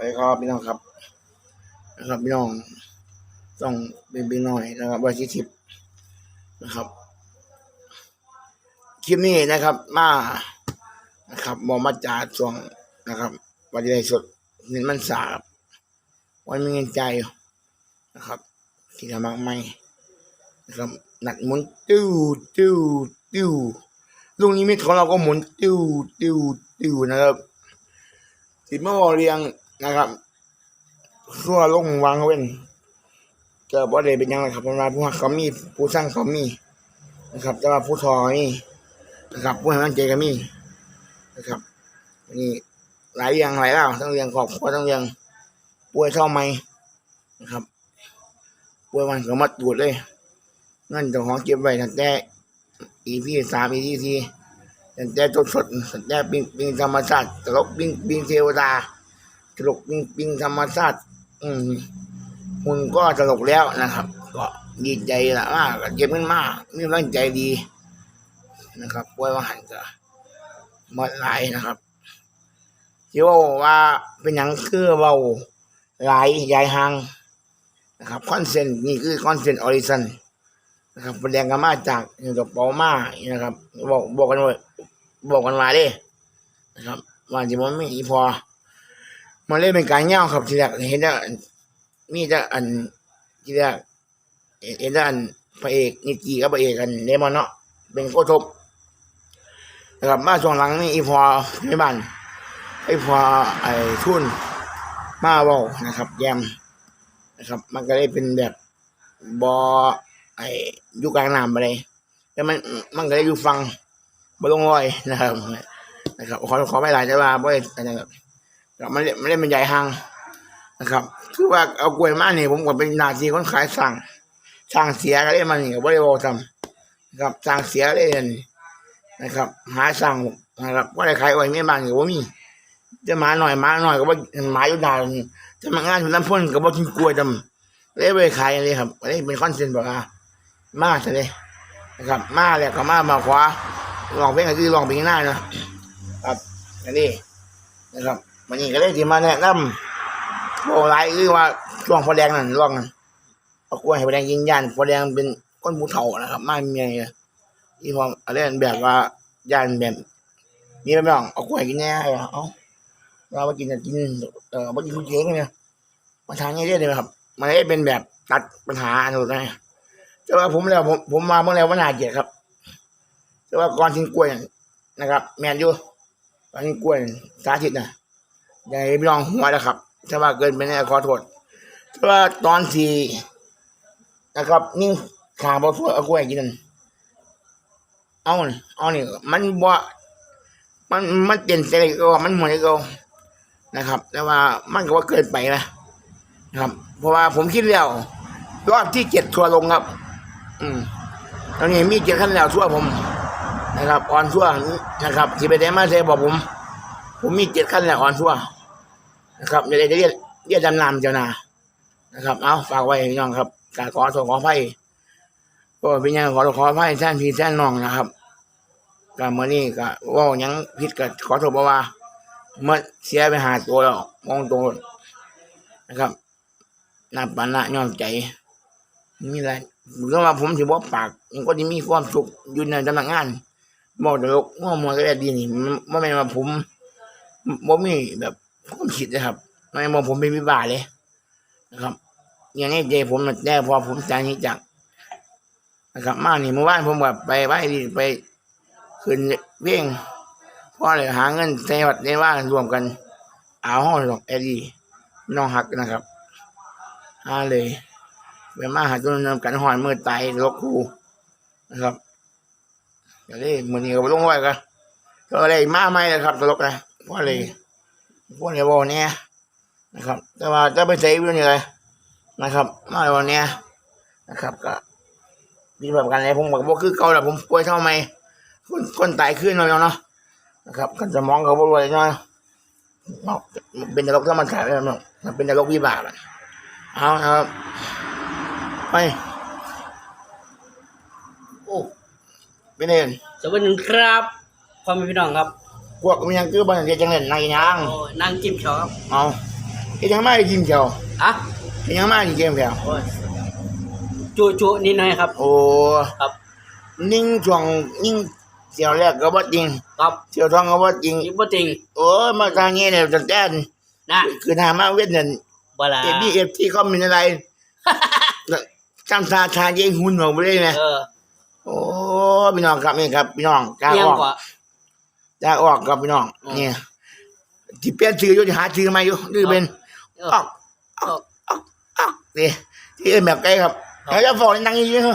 ไปครับพี่น้องครับนะครับพี่น้องต้องเป็นพี่น้อยนะครับวันที่สิบนะครับคลิปนี้นะครับ มานะครับมอมาจาช่วงนะครับวันที่ได้สดเงินมันสาบวันมีเงินใจนะครับที่ทำมากไม่นะครับหนักหมุนติ้วติ้วติ้วลูกนี้มิตของเราก็หมุนติ้วติ้วติ้วนะครับสิบเมื่อวานเรียง นะครับทั่วลงวางเว้นเกิดว่ได้เป็นยังไงครับเพราะว่าผู้หักเขามีผู้สร้างเขามีนะครับ แต่ว่าผู้ทอนี่นะครับผู้ให้มันใจก็มีนะครับนี่หลายอย่างหลายเล่าวต้องเรียงครอบครัวต้องเรียงป่วยเท่าไหมนะครับป่วยวันก็มาตรวจเลยนั่นเจ้าของเก็บไว้ตั้งแต่อีพีสามอีพีสี่ตั้งแต่ต้นสดตั้งแต่ปิงปิงธรรมชาติตลกปิงปิงเทวดา ตลกปิงปิงธรรมชาติอืมหุ่นก็ตลกแล้วนะครับ ก็ดีใจละมากเก็บเงินมากมีกำลังใจดีนะครับป่วยว่าหันก็หมดหลายนะครับที่ว่าว่าเป็นหยังคือเบาหลายยายหางนะครับคอนเซนต์นี่คือคอนเซนต์ออริจินนะครับแสดงกันมาจากอย่างกับเปามานะครับ บอกบอกกันว่าบอกกันมาเด้นะครับว่าจะมันไม่พอ มันเล่นเป็นการเง่าครับทีแรกเห็นแต่มีแต่อันทีแรกเห็นแต่อันพระเอกนิกีกับพระเอกกันเดมอนเนาะเป็นโคทบนะครับมาช่วงหลังนี่อีพอไม่บันไอพอไอทุนมาเบานะครับ แยมนะครับ มันก็ได้เป็นแบบบอไออยุกลางน้ำไปเลยแต่มันมันก็ได้อยู่ฟังบลงรอยนะครับนะครับขอขอไม่หลายแต่ว่าได้อันนั้นครับ ครับมันเล่นมันเล่นเป็นใหญ่หังนะครับ คือว่าเอากล้วยมาเนี่ยผมก็เป็นนาทีคนขายสั่งสั่งเสียก็เลยมันนี่ก็บ่ได้บอกทำนะครับสั่งเสียเลยนะครับ หาสั่งนะครับว่าได้ขายไว้ไม่บ้านก็บ่มีจะมาหน่อยมาหน่อยก็บ่หมาอยู่ดานจะมางานอยู่น้ำพ่นก็บ่กินกล้วยดำเลยไปขายเลยครับอันนี้เป็นคอนเซ็ปต์บอกว่ามาซะเลยนะครับมาแล้วก็มามาขวาลองเพลงก็คือลองเพลงหน้าเนะครับอันนี้นะครับ มันนี่ก็เลยที่มาแนะนำโบราณคือว่าช่วงพอแดงนั่นร่องนั่นเอากล้วยให้พอแดงยิงยันพอแดงเป็นก้นผู้เฒ่านะครับไม่มีอะไรเลยที่พออะไรแบบว่ายันแบบนี่ไม่ต้องเอากล้วยกินแน่เอาเรามากินจะกินเออมากินทุกเช้งเนี่ยมาทานง่ายๆเลยครับมันได้เป็นแบบตัดปัญหาอันนู้นะแต่ว่าผมแล้วผมผมมาเมื่อแล้วว่านาเกียรครับ แต่ว่าก่อนกินกล้วยนะครับ แมนอยู่ก่อนกินกล้วยสาธิตนะ ให้พี่น้องหัวนะครับ ถ้าว่าเกินไปเนี่ยขอโทษถ้าว่าตอนที่นะครับ นิ่งขาบอทั่วเอากล้วยกินนั่นเอานี่เอานี่มันบ่มันมันเปลี่ยนใจก็มันหมือนก็นะครับ แต่ว่ามันก็ว่าเกินไปนะนะครับ เพราะว่าผมคิดแล้วรอบที่เจ็ดทัวลงครับ อืมตอนนี้มีเจ็ดขั้นแล้วทั่วผม นะครับออนทั่วนะครับที่ไปได้มาเซบอกผม ผมมีเจ็ดขั้นแล้วออนทั่ว นะครับเดี๋ยวเรียกเรียกจำนำเจ้านานะครับ เอาฝากไว้พี่น้องครับการขอส่งขอไพ่ก็เป็นยังขอขอไพ่แท่นพี่แท่นน้องนะครับก็เมื่อนี้ก็ว่ายังผิดก็ขอโทษเพราะว่าเมื่อเสียไปหาตัวแล้วมองตัวนะครับนับปานะย่อมใจมีอะไรเพราะว่าผมถือว่าปากมันก็จะมีความสุขอยู่ในตำแหน่งงานบอกตลกง้อมวยก็ได้ดีนี่ไม่แม่นว่าผมบ่มีแบบ ความคิดนะครับไม่มองผมเป็นวิบาเลยนะครับอย่างนี้เจผมน่ะแน่พอผมใจนี้จักนะครับ มานี่เมื่อวานผมแบบไปไหว้ดีไปขึ้นเวียงพ่อเลยหาเงินในวัดในว่ารวมกัน เอาห้องหลอกเอดีน้องหักนะครับหาเลยไปมาหาตัวนำกันหอยมือตายลกคูนะครับอย่างนี้มือนี้ก็ลงไว้กันก็เลยมาไม่นะครับตลกนะพ่อเลย พวกนี้บอกเนี่ยนะครับ แต่ว่าจะไปใช้วิธีอะไรนะครับมาวันนี้นะครับ ก็มีแบบกันเลยผมบอกว่าคือเก่าแหละผมป่วยเท่าไหมคนคนตายขึ้นหน่อยเนาะนะครับกันจะมองเขาบ่รวยเนาะเนาะเป็นนรกธรรมชาติแล้วเนาะมันเป็นนรกวิบากอะเอาครับไปโอ้เป็นเองสวัสดีครับพ่อแม่พี่น้องครับ พวกมันยังคือบ้านเดียจังเล่นนายยังโอ้นั่งจิ้มช็อปเอาเฮ็ดหยังมาให้กินแถวอะเฮ็ดหยังมาให้กินแถวโอ้ยจุจุนิดหน่อยครับ โอ้ครับนิ่งช่วงนิ่งเที่ยวแรกก็บ่จริงครับเที่ยวท้องก็บ่จริงนี่บ่จริงโอ้ยมาทางนี้เนี่ยตั้งแต่นะคือทางมาเวียดนั่นบ่ล่ะเอบีเอฟที่เขามีอะไรจำซาชาเยิงหุ่นออกไปเลยนะเออโอ้พี่น้องครับนี่ครับพี่น้องกล้าเอียองอกกว่า กล้าออกครับพี่น้องอืมเนี่ยที่เปลี่ยนชื่ออยู่ที่หาชื่อมาอยู่นี่เป็นเออออกออกออกออกนี่ที่เอ็นแบบไกลครับครับแล้วจะบอกนั่งอยู่นี่เหรอ